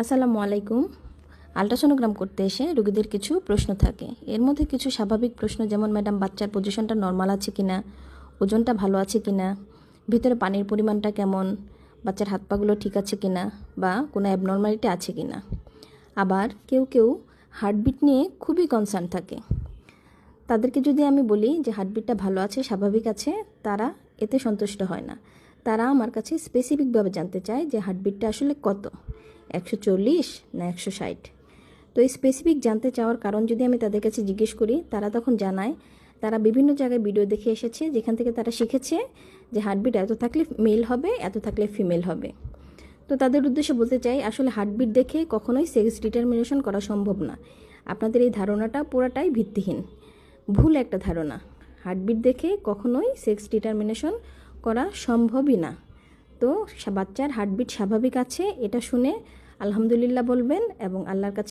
আসসালামু আলাইকুম। আলট্রাসোনোগ্রাম করতে এসে রোগীদের কিছু প্রশ্ন থাকে। এর মধ্যে কিছু স্বাভাবিক প্রশ্ন, যেমন, ম্যাডাম, বাচ্চার পজিশনটা নর্মাল আছে কিনা? ওজনটা ভালো আছে কি না ভিতরে পানির পরিমাণটা কেমন? বাচ্চার হাত পাগুলো ঠিক আছে কি না বা কোনো অ্যাবনর্মালিটি আছে কি না আবার কেউ কেউ হার্টবিট নিয়ে খুবই কনসার্ন থাকে। তাদেরকে যদি আমি বলি যে, হার্টবিটটা ভালো আছে, স্বাভাবিক আছে, তারা এতে সন্তুষ্ট হয় না। তারা আমার কাছে স্পেসিফিকভাবে জানতে চায় যে, হার্টবিটটা আসলে কত? একশো চল্লিশ না একশো ষাট? তো এই স্পেসিফিক জানতে চাওয়ার কারণ যদি আমি তাদের কাছে জিজ্ঞেস করি, তারা তখন জানায়। তারা বিভিন্ন জায়গায় ভিডিও দেখে এসেছে, যেখান থেকে তারা শিখেছে যে হার্টবিট এত থাকলে মেল হবে, এত থাকলে ফিমেল হবে। তো তাদের উদ্দেশ্যে বলতে চাই, আসলে হার্টবিট দেখে কখনোই সেক্স ডিটারমিনেশন করা সম্ভব না। আপনাদের এই ধারণাটা পুরাটাই ভিত্তিহীন। ভুল একটা ধারণা। হার্টবিট দেখে কখনোই সেক্স ডিটারমিনেশন করা সম্ভবই না। তো বাচ্চার হার্টবিট স্বাভাবিক আছে, এটা শুনে আলহামদুলিল্লাহ বলবেন এবং আল্লাহর কাছে